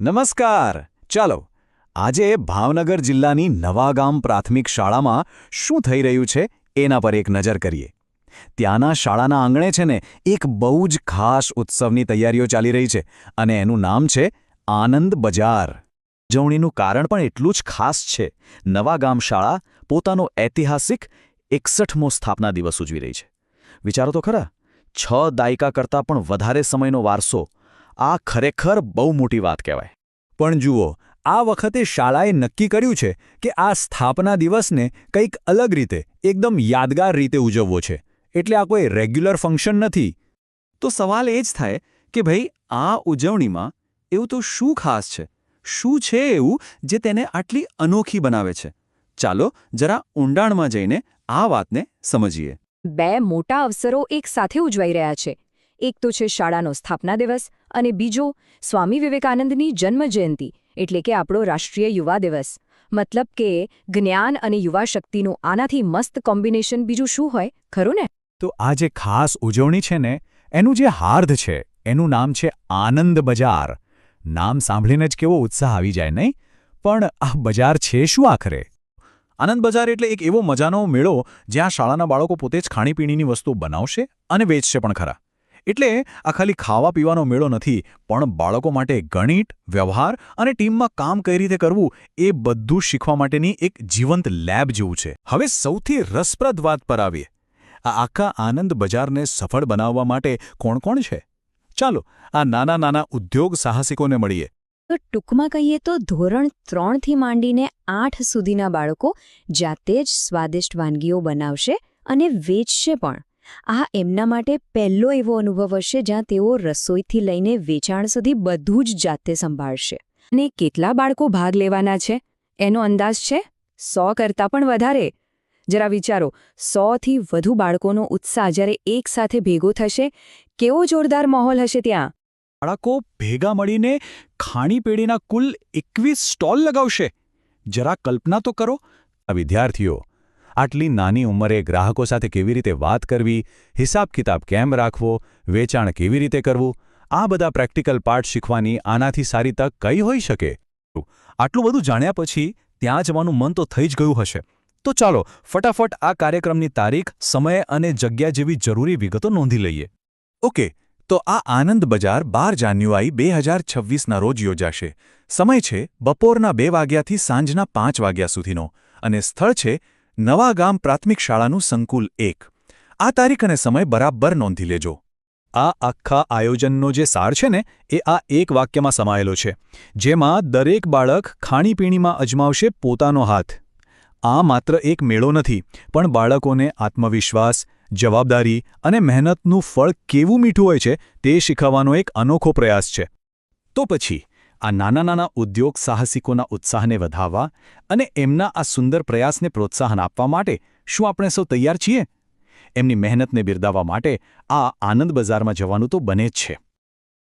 નમસ્કાર. ચાલો, આજે ભાવનગર જિલ્લાની નવાગામ પ્રાથમિક શાળામાં શું થઈ રહ્યું છે એના પર એક નજર કરીએ. ત્યાંના શાળાના આંગણે છે ને, એક બહુ જ ખાસ ઉત્સવની તૈયારીઓ ચાલી રહી છે અને એનું નામ છે આનંદ બજાર. ઉજવણીનું કારણ પણ એટલું જ ખાસ છે. નવાગામ શાળા પોતાનો ઐતિહાસિક એકસઠમો સ્થાપના દિવસ ઉજવી રહી છે. વિચારો તો ખરા, છ દાયકા કરતાં પણ વધારે સમયનો વારસો આ ખરેખર બહુ મોટી વાત કહેવાય. પણ જુઓ, આ વખતે શાળાએ નક્કી કર્યું છે કે આ સ્થાપના દિવસને કંઈક અલગ રીતે, એકદમ યાદગાર રીતે ઉજવવો છે. એટલે આ કોઈ રેગ્યુલર ફંક્શન નથી. તો સવાલ એ જ થાય કે ભાઈ, આ ઉજવણીમાં એવું તો શું ખાસ છે? શું છે એવું જે તેને આટલી અનોખી બનાવે છે? ચાલો, જરા ઊંડાણમાં જઈને આ વાતને સમજીએ. બે મોટા અવસરો એક સાથે ઉજવાઈ રહ્યા છે. એક તો છે શાળાનો સ્થાપના દિવસ અને બીજો, સ્વામી વિવેકાનંદની જન્મજયંતિ, એટલે કે આપણો રાષ્ટ્રીય યુવા દિવસ. મતલબ કે, જ્ઞાન અને યુવા શક્તિનું આનાથી મસ્ત કોમ્બિનેશન બીજું શું હોય, ખરું ને? તો આ જે ખાસ ઉજવણી છે ને, એનું જે હાર્દ છે, એનું નામ છે આનંદ બજાર. નામ સાંભળીને જ કેવો ઉત્સાહ આવી જાય, નહીં? પણ આ બજાર છે શું આખરે? આનંદ બજાર એટલે એક એવો મજાનો મેળો જ્યાં શાળાના બાળકો પોતે જ ખાણીપીણીની વસ્તુ બનાવશે અને વેચશે પણ ખરા. એટલે આ ખાલી ખાવા પીવાનો મેળો નથી, પણ બાળકો માટે ગણિત, વ્યવહાર અને ટીમમાં કામ કઈ રીતે કરવું એ બધું શીખવા માટેની એક જીવંત લેબ જેવું છે. હવે સૌથી રસપ્રદ વાત પર આવીએ. આ આખા આનંદ બજારને સફળ બનાવવા માટે કોણ કોણ છે? ચાલો, આ નાના નાના ઉદ્યોગ સાહસિકોને મળીએ. તો ટૂંકમાં કહીએ તો ધોરણ ત્રણથી માંડીને આઠ સુધીના બાળકો જાતે જ સ્વાદિષ્ટ વાનગીઓ બનાવશે અને વેચશે પણ. આ એમના માટે પહેલો એવો અનુભવ હશે જ્યાં તેઓ રસોઈથી લઈને વેચાણ સુધી બધું જ જાતે સંભાળશે. અને કેટલા બાળકો ભાગ લેવાના છે? એનો અંદાજ છે? સો કરતાં પણ વધારે. જરા વિચારો, સોથી વધુ બાળકોનો ઉત્સાહ જ્યારે એકસાથે ભેગો થશે, કેવો જોરદાર માહોલ હશે ત્યાં? બાળકો ભેગા મળીને ખાણીપીણીના કુલ એકવીસ સ્ટોલ લગાવશે. જરા કલ્પના તો કરો, આ વિદ્યાર્થીઓ આટલી નાની ઉંમરે ગ્રાહકો સાથે કેવી રીતે વાત કરવી, હિસાબ કિતાબ કેમ રાખવો, વેચાણ કેવી રીતે કરવું, આ બધા પ્રેક્ટિકલ પાર્ટ શીખવાની આનાથી સારી તક કઈ હોઈ શકે? આટલું બધું જાણ્યા પછી ત્યાં જવાનું મન તો થઈ જ ગયું હશે. તો ચાલો, ફટાફટ આ કાર્યક્રમની તારીખ, સમય અને જગ્યા જેવી જરૂરી વિગતો નોંધી લઈએ. ઓકે, તો આ આનંદ બજાર બાર જાન્યુઆરી બે હજાર છવ્વીસના રોજ યોજાશે. સમય છે બપોરના બે વાગ્યાથી સાંજના પાંચ વાગ્યા સુધીનો અને સ્થળ છે નવાગામ પ્રાથમિક શાળાનું સંકુલ એક. આ તારીખ અને સમય બરાબર નોંધી લેજો. આ આખા આયોજનનો જે સાર છે ને, એ આ એક વાક્યમાં સમાયેલો છે, જેમાં દરેક બાળક ખાણીપીણીમાં અજમાવશે પોતાનો હાથ. આ માત્ર એક મેળો નથી, પણ બાળકોને આત્મવિશ્વાસ, જવાબદારી અને મહેનતનું ફળ કેવું મીઠું હોય છે, તે શીખવવાનો એક અનોખો પ્રયાસ છે. તો પછી આ નાના નાના ઉદ્યોગ સાહસિકોના ઉત્સાહને વધાવવા અને એમના આ સુંદર પ્રયાસને પ્રોત્સાહન આપવા માટે શું આપણે સૌ તૈયાર છીએ? એમની મહેનતને બિરદાવવા માટે આ આનંદ બજારમાં જવાનું તો બને જ છે.